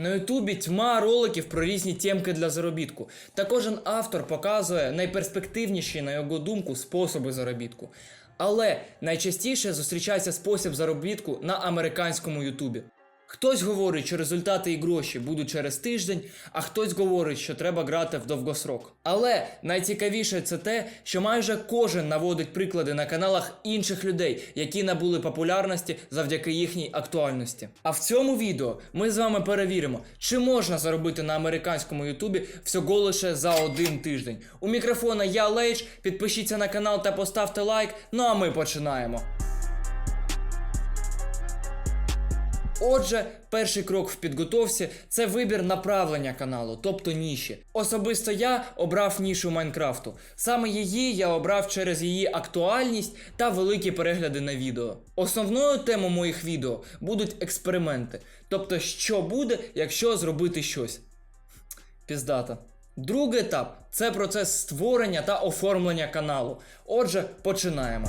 На Ютубі тьма роликів про різні темки для заробітку. Та кожен автор показує найперспективніші, на його думку, способи заробітку. Але найчастіше зустрічається спосіб заробітку на американському Ютубі. Хтось говорить, що результати і гроші будуть через тиждень, а хтось говорить, що треба грати в довгосрок. Але найцікавіше це те, що майже кожен наводить приклади на каналах інших людей, які набули популярності завдяки їхній актуальності. А в цьому відео ми з вами перевіримо, чи можна заробити на американському Ютубі всього лише за один тиждень. У мікрофона я Лейдж, підпишіться на канал та поставте лайк. Ну а ми починаємо. Отже, перший крок в підготовці це вибір направлення каналу, тобто ніші. Особисто я обрав нішу Майнкрафту. Саме її я обрав через її актуальність та великі перегляди на відео. Основною темою моїх відео будуть експерименти. Тобто, що буде, якщо зробити щось. Піздата. Другий етап це процес створення та оформлення каналу. Отже, починаємо.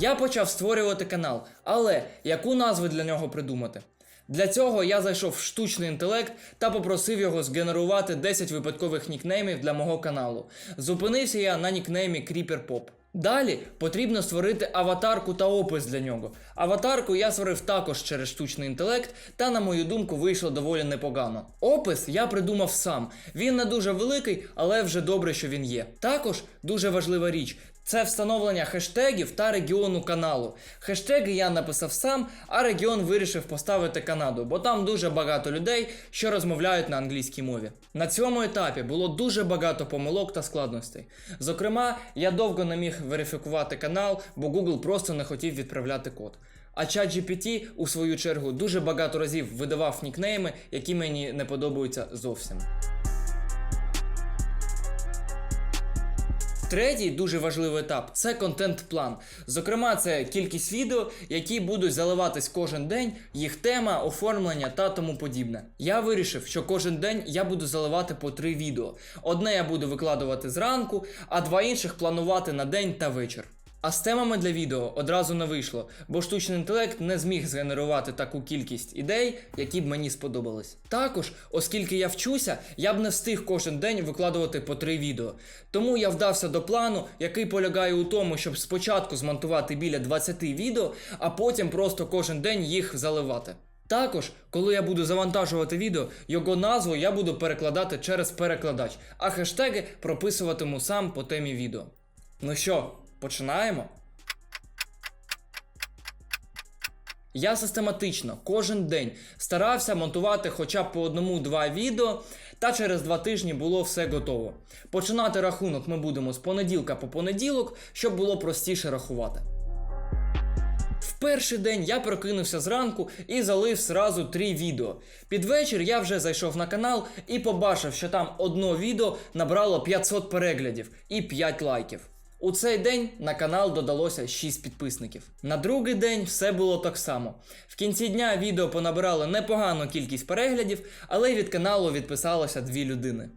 Я почав створювати канал, але яку назву для нього придумати? Для цього я зайшов в штучний інтелект та попросив його згенерувати 10 випадкових нікнеймів для мого каналу. Зупинився я на нікнеймі Creeper Pop. Далі потрібно створити аватарку та опис для нього. Аватарку я створив також через штучний інтелект, та, на мою думку, вийшло доволі непогано. Опис я придумав сам. Він не дуже великий, але вже добре, що він є. Також дуже важлива річ. Це встановлення хештегів та регіону каналу. Хештеги я написав сам, а регіон вирішив поставити Канаду, бо там дуже багато людей, що розмовляють на англійській мові. На цьому етапі було дуже багато помилок та складностей. Зокрема, я довго не міг верифікувати канал, бо Google просто не хотів відправляти код. А ChatGPT, у свою чергу, дуже багато разів видавав нікнейми, які мені не подобаються зовсім. Третій дуже важливий етап це контент-план. Зокрема, це кількість відео, які будуть заливатись кожен день, їх тема, оформлення та тому подібне. Я вирішив, що кожен день я буду заливати по три відео. Одне я буду викладувати зранку, а два інших планувати на день та вечір. А з темами для відео одразу не вийшло, бо штучний інтелект не зміг згенерувати таку кількість ідей, які б мені сподобались. Також, оскільки я вчуся, я б не встиг кожен день викладувати по три відео. Тому я вдався до плану, який полягає у тому, щоб спочатку змонтувати біля 20 відео, а потім просто кожен день їх заливати. Також, коли я буду завантажувати відео, його назву я буду перекладати через перекладач, а хештеги прописуватиму сам по темі відео. Ну що, починаємо? Я систематично кожен день старався монтувати хоча б по одному-два відео, та через два тижні було все готово. Починати рахунок ми будемо з понеділка по понеділок, щоб було простіше рахувати. В перший день я прокинувся зранку і залив зразу три відео. Під вечір я вже зайшов на канал і побачив, що там одно відео набрало 500 переглядів і 5 лайків. У цей день на канал додалося 6 підписників. На другий день все було так само. В кінці дня відео понабирало непогану кількість переглядів, але від каналу відписалося дві людини.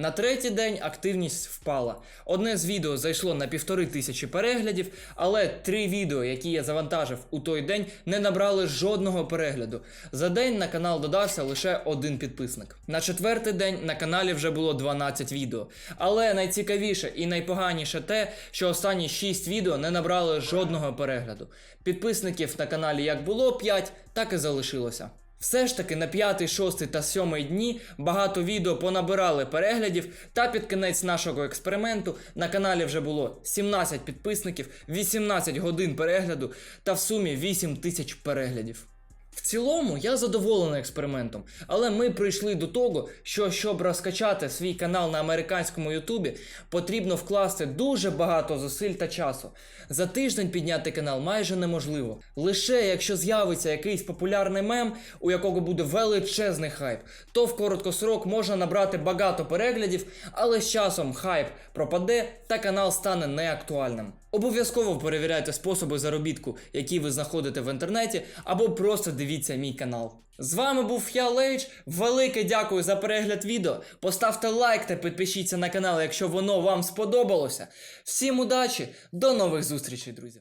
На третій день активність впала. Одне з відео зайшло на півтори тисячі переглядів, але три відео, які я завантажив у той день, не набрали жодного перегляду. За день на канал додався лише один підписник. На четвертий день на каналі вже було 12 відео. Але найцікавіше і найпоганіше те, що останні 6 відео не набрали жодного перегляду. Підписників на каналі як було 5, так і залишилося. Все ж таки на 5, 6 та 7 дні багато відео понабирали переглядів, та під кінець нашого експерименту на каналі вже було 17 підписників, 18 годин перегляду та в сумі 8 тисяч переглядів. В цілому я задоволений експериментом, але ми прийшли до того, що щоб розкачати свій канал на американському Ютубі, потрібно вкласти дуже багато зусиль та часу. За тиждень підняти канал майже неможливо. Лише якщо з'явиться якийсь популярний мем, у якого буде величезний хайп, то в короткосрок можна набрати багато переглядів, але з часом хайп пропаде та канал стане неактуальним. Обов'язково перевіряйте способи заробітку, які ви знаходите в інтернеті, або просто дивіться мій канал. З вами був я Лейдж. Велике дякую за перегляд відео. Поставте лайк та підпишіться на канал, якщо воно вам сподобалося. Всім удачі, до нових зустрічей, друзі!